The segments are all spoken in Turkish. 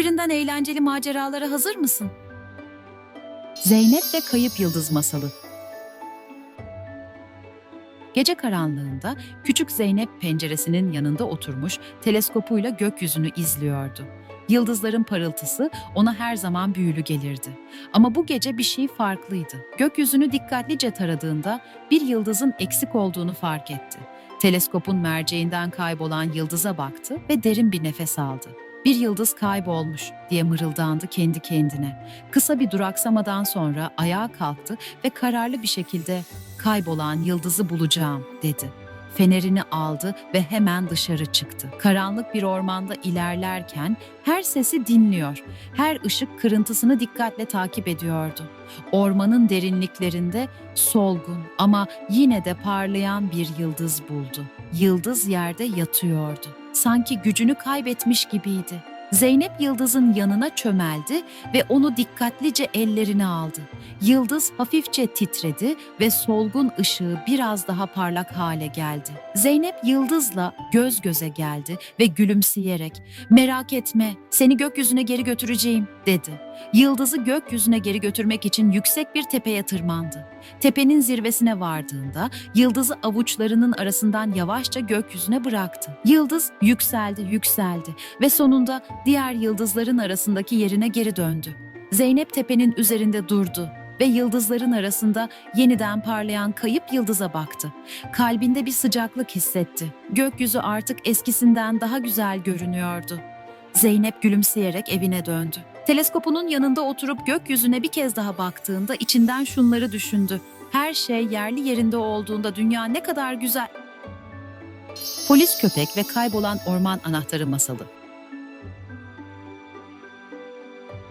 Birbirinden eğlenceli maceralara hazır mısın? Zeynep ve Kayıp Yıldız Masalı Gece karanlığında küçük Zeynep penceresinin yanında oturmuş teleskopuyla gökyüzünü izliyordu. Yıldızların parıltısı ona her zaman büyülü gelirdi. Ama bu gece bir şey farklıydı. Gökyüzünü dikkatlice taradığında bir yıldızın eksik olduğunu fark etti. Teleskopun merceğinden kaybolan yıldıza baktı ve derin bir nefes aldı. Bir yıldız kaybolmuş diye mırıldandı kendi kendine. Kısa bir duraksamadan sonra ayağa kalktı ve kararlı bir şekilde kaybolan yıldızı bulacağım dedi. Fenerini aldı ve hemen dışarı çıktı. Karanlık bir ormanda ilerlerken her sesi dinliyor. Her ışık kırıntısını dikkatle takip ediyordu. Ormanın derinliklerinde solgun ama yine de parlayan bir yıldız buldu. Yıldız yerde yatıyordu. Sanki gücünü kaybetmiş gibiydi. Zeynep Yıldız'ın yanına çömeldi ve onu dikkatlice ellerine aldı. Yıldız hafifçe titredi ve solgun ışığı biraz daha parlak hale geldi. Zeynep Yıldız'la göz göze geldi ve gülümseyerek "Merak etme, seni gökyüzüne geri götüreceğim." dedi. Yıldız'ı gökyüzüne geri götürmek için yüksek bir tepeye tırmandı. Tepenin zirvesine vardığında Yıldız'ı avuçlarının arasından yavaşça gökyüzüne bıraktı. Yıldız yükseldi, yükseldi ve sonunda diğer yıldızların arasındaki yerine geri döndü. Zeynep tepenin üzerinde durdu ve yıldızların arasında yeniden parlayan kayıp yıldıza baktı. Kalbinde bir sıcaklık hissetti. Gökyüzü artık eskisinden daha güzel görünüyordu. Zeynep gülümseyerek evine döndü. Teleskopunun yanında oturup gökyüzüne bir kez daha baktığında içinden şunları düşündü. Her şey yerli yerinde olduğunda dünya ne kadar güzel. Polis köpek ve kaybolan orman anahtarı masalı.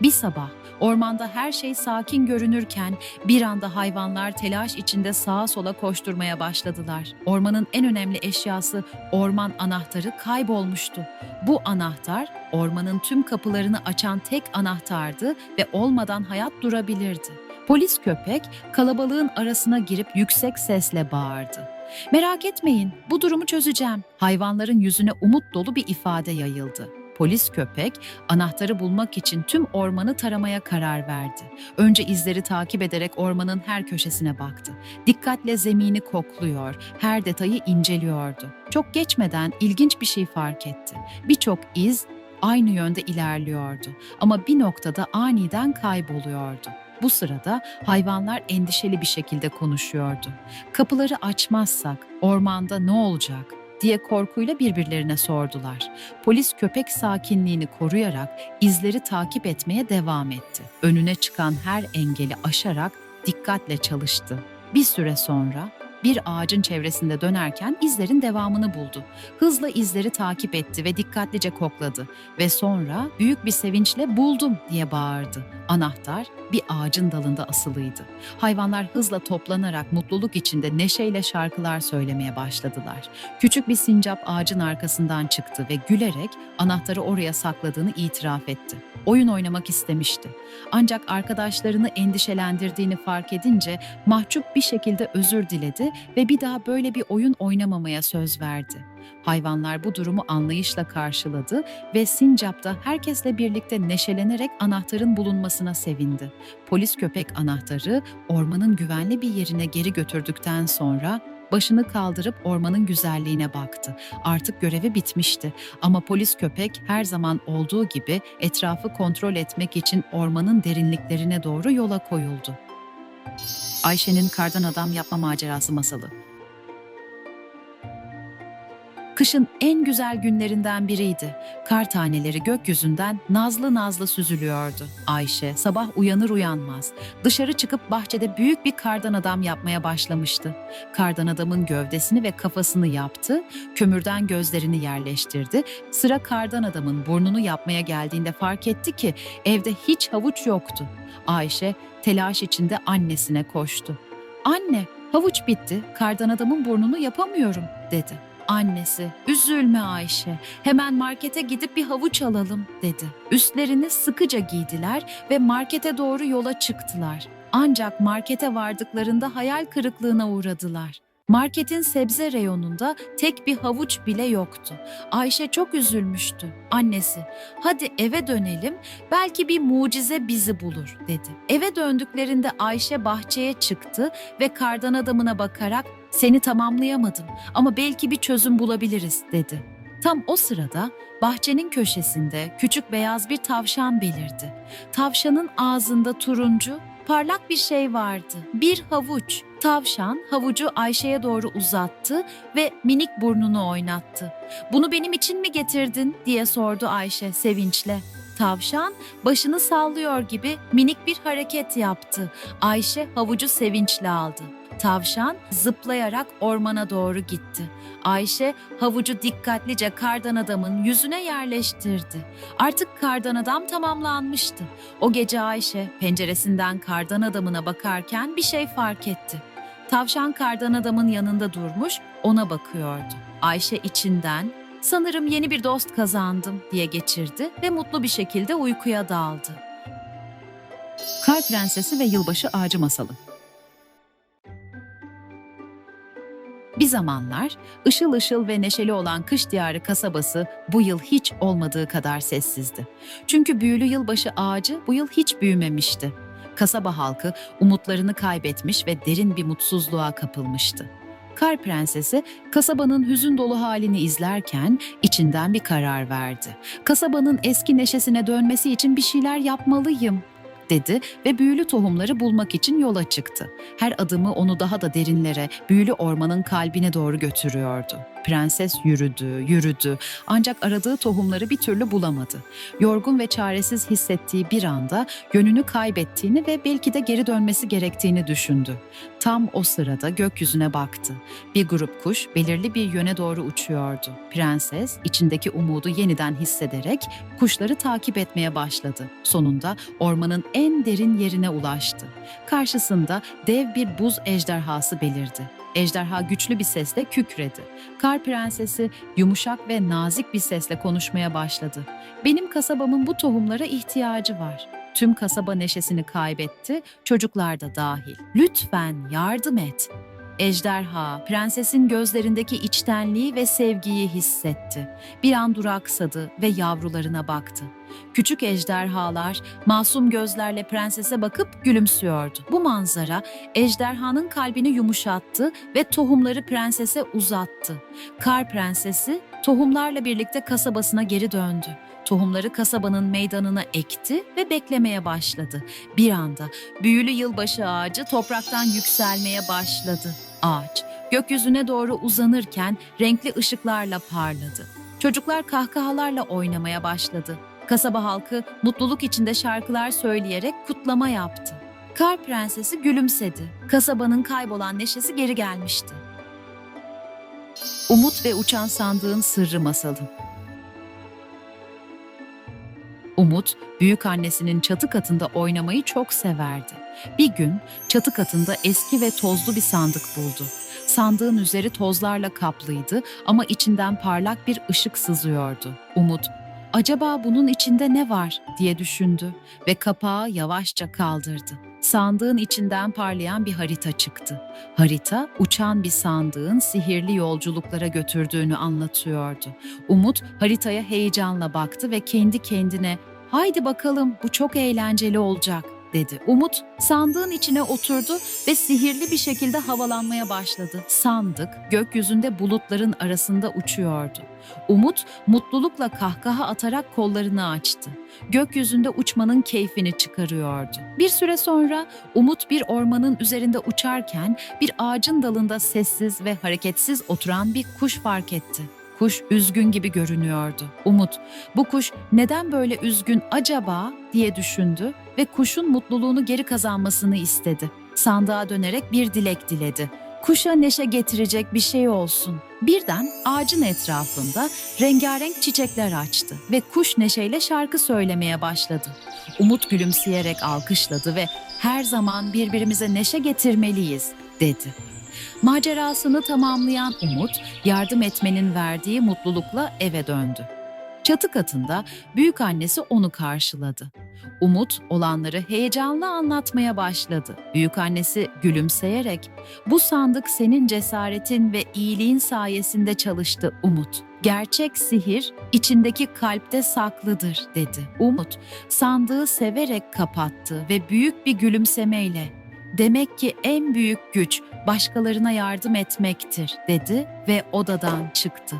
Bir sabah ormanda her şey sakin görünürken bir anda hayvanlar telaş içinde sağa sola koşturmaya başladılar. Ormanın en önemli eşyası orman anahtarı kaybolmuştu. Bu anahtar ormanın tüm kapılarını açan tek anahtardı ve olmadan hayat durabilirdi. Polis köpek kalabalığın arasına girip yüksek sesle bağırdı. Merak etmeyin, bu durumu çözeceğim. Hayvanların yüzüne umut dolu bir ifade yayıldı. Polis köpek anahtarı bulmak için tüm ormanı taramaya karar verdi. Önce izleri takip ederek ormanın her köşesine baktı. Dikkatle zemini kokluyor, her detayı inceliyordu. Çok geçmeden ilginç bir şey fark etti. Birçok iz aynı yönde ilerliyordu ama bir noktada aniden kayboluyordu. Bu sırada hayvanlar endişeli bir şekilde konuşuyordu. Kapıları açmazsak ormanda ne olacak diye korkuyla birbirlerine sordular. Polis köpek sakinliğini koruyarak izleri takip etmeye devam etti. Önüne çıkan her engeli aşarak dikkatle çalıştı. Bir süre sonra bir ağacın çevresinde dönerken izlerin devamını buldu. Hızla izleri takip etti ve dikkatlice kokladı ve sonra büyük bir sevinçle buldum diye bağırdı. Anahtar bir ağacın dalında asılıydı. Hayvanlar hızla toplanarak mutluluk içinde neşeyle şarkılar söylemeye başladılar. Küçük bir sincap ağacın arkasından çıktı ve gülerek anahtarı oraya sakladığını itiraf etti. Oyun oynamak istemişti. Ancak arkadaşlarını endişelendirdiğini fark edince mahcup bir şekilde özür diledi ve bir daha böyle bir oyun oynamamaya söz verdi. Hayvanlar bu durumu anlayışla karşıladı ve Sincap da herkesle birlikte neşelenerek anahtarın bulunmasına sevindi. Polis köpek anahtarı ormanın güvenli bir yerine geri götürdükten sonra başını kaldırıp ormanın güzelliğine baktı. Artık görevi bitmişti ama polis köpek her zaman olduğu gibi etrafı kontrol etmek için ormanın derinliklerine doğru yola koyuldu. Ayşe'nin kardan adam yapma macerası masalı. Kışın en güzel günlerinden biriydi. Kar taneleri gökyüzünden nazlı nazlı süzülüyordu. Ayşe sabah uyanır uyanmaz dışarı çıkıp bahçede büyük bir kardan adam yapmaya başlamıştı. Kardan adamın gövdesini ve kafasını yaptı, kömürden gözlerini yerleştirdi. Sıra kardan adamın burnunu yapmaya geldiğinde fark etti ki evde hiç havuç yoktu. Ayşe telaş içinde annesine koştu. Anne, havuç bitti, kardan adamın burnunu yapamıyorum dedi. Annesi, üzülme Ayşe, hemen markete gidip bir havuç alalım dedi. Üstlerini sıkıca giydiler ve markete doğru yola çıktılar. Ancak markete vardıklarında hayal kırıklığına uğradılar. Marketin sebze reyonunda tek bir havuç bile yoktu. Ayşe çok üzülmüştü. Annesi, hadi eve dönelim, belki bir mucize bizi bulur dedi. Eve döndüklerinde Ayşe bahçeye çıktı ve kardan adamına bakarak seni tamamlayamadım ama belki bir çözüm bulabiliriz dedi. Tam o sırada bahçenin köşesinde küçük beyaz bir tavşan belirdi. Tavşanın ağzında turuncu, parlak bir şey vardı. Bir havuç. Tavşan havucu Ayşe'ye doğru uzattı ve minik burnunu oynattı. "Bunu benim için mi getirdin?" diye sordu Ayşe sevinçle. Tavşan başını sallıyor gibi minik bir hareket yaptı. Ayşe havucu sevinçle aldı. Tavşan zıplayarak ormana doğru gitti. Ayşe havucu dikkatlice kardan adamın yüzüne yerleştirdi. Artık kardan adam tamamlanmıştı. O gece Ayşe penceresinden kardan adamına bakarken bir şey fark etti. Tavşan kardan adamın yanında durmuş, ona bakıyordu. Ayşe içinden sanırım yeni bir dost kazandım diye geçirdi ve mutlu bir şekilde uykuya daldı. Kar Prensesi ve Yılbaşı Ağacı Masalı Bir zamanlar ışıl ışıl ve neşeli olan kış diyarı kasabası bu yıl hiç olmadığı kadar sessizdi. Çünkü büyülü yılbaşı ağacı bu yıl hiç büyümemişti. Kasaba halkı umutlarını kaybetmiş ve derin bir mutsuzluğa kapılmıştı. Kar Prensesi kasabanın hüzün dolu halini izlerken içinden bir karar verdi. Kasabanın eski neşesine dönmesi için bir şeyler yapmalıyım dedi ve büyülü tohumları bulmak için yola çıktı. Her adımı onu daha da derinlere, büyülü ormanın kalbine doğru götürüyordu. Prenses yürüdü, yürüdü ancak aradığı tohumları bir türlü bulamadı. Yorgun ve çaresiz hissettiği bir anda yönünü kaybettiğini ve belki de geri dönmesi gerektiğini düşündü. Tam o sırada gökyüzüne baktı. Bir grup kuş belirli bir yöne doğru uçuyordu. Prenses içindeki umudu yeniden hissederek kuşları takip etmeye başladı. Sonunda ormanın en derin yerine ulaştı. Karşısında dev bir buz ejderhası belirdi. Ejderha güçlü bir sesle kükredi. Kar prensesi yumuşak ve nazik bir sesle konuşmaya başladı. Benim kasabamın bu tohumlara ihtiyacı var. Tüm kasaba neşesini kaybetti, çocuklar da dahil. Lütfen yardım et. Ejderha, prensesin gözlerindeki içtenliği ve sevgiyi hissetti. Bir an duraksadı ve yavrularına baktı. Küçük ejderhalar masum gözlerle prensese bakıp gülümsüyordu. Bu manzara ejderhanın kalbini yumuşattı ve tohumları prensese uzattı. Kar prensesi tohumlarla birlikte kasabasına geri döndü. Tohumları kasabanın meydanına ekti ve beklemeye başladı. Bir anda büyülü yılbaşı ağacı topraktan yükselmeye başladı. Ağaç gökyüzüne doğru uzanırken renkli ışıklarla parladı. Çocuklar kahkahalarla oynamaya başladı. Kasaba halkı mutluluk içinde şarkılar söyleyerek kutlama yaptı. Kar prensesi gülümsedi. Kasabanın kaybolan neşesi geri gelmişti. Umut ve Uçan Sandığın Sırrı Masalı Umut, büyük annesinin çatı katında oynamayı çok severdi. Bir gün çatı katında eski ve tozlu bir sandık buldu. Sandığın üzeri tozlarla kaplıydı ama içinden parlak bir ışık sızıyordu. Umut, acaba bunun içinde ne var diye düşündü ve kapağı yavaşça kaldırdı. Sandığın içinden parlayan bir harita çıktı. Harita uçan bir sandığın sihirli yolculuklara götürdüğünü anlatıyordu. Umut haritaya heyecanla baktı ve kendi kendine "Haydi bakalım bu çok eğlenceli olacak." dedi. Umut sandığın içine oturdu ve sihirli bir şekilde havalanmaya başladı. Sandık gökyüzünde bulutların arasında uçuyordu. Umut mutlulukla kahkaha atarak kollarını açtı. Gökyüzünde uçmanın keyfini çıkarıyordu. Bir süre sonra Umut bir ormanın üzerinde uçarken bir ağacın dalında sessiz ve hareketsiz oturan bir kuş fark etti. Kuş üzgün gibi görünüyordu. Umut, bu kuş neden böyle üzgün acaba diye düşündü ve kuşun mutluluğunu geri kazanmasını istedi. Sandığa dönerek bir dilek diledi. Kuşa neşe getirecek bir şey olsun. Birden ağacın etrafında rengarenk çiçekler açtı ve kuş neşeyle şarkı söylemeye başladı. Umut gülümseyerek alkışladı ve her zaman birbirimize neşe getirmeliyiz dedi. Macerasını tamamlayan Umut, yardım etmenin verdiği mutlulukla eve döndü. Çatı katında büyük annesi onu karşıladı. Umut olanları heyecanla anlatmaya başladı. Büyük annesi gülümseyerek bu sandık senin cesaretin ve iyiliğin sayesinde çalıştı Umut. Gerçek sihir içindeki kalpte saklıdır dedi. Umut sandığı severek kapattı ve büyük bir gülümsemeyle demek ki en büyük güç başkalarına yardım etmektir dedi ve odadan çıktı.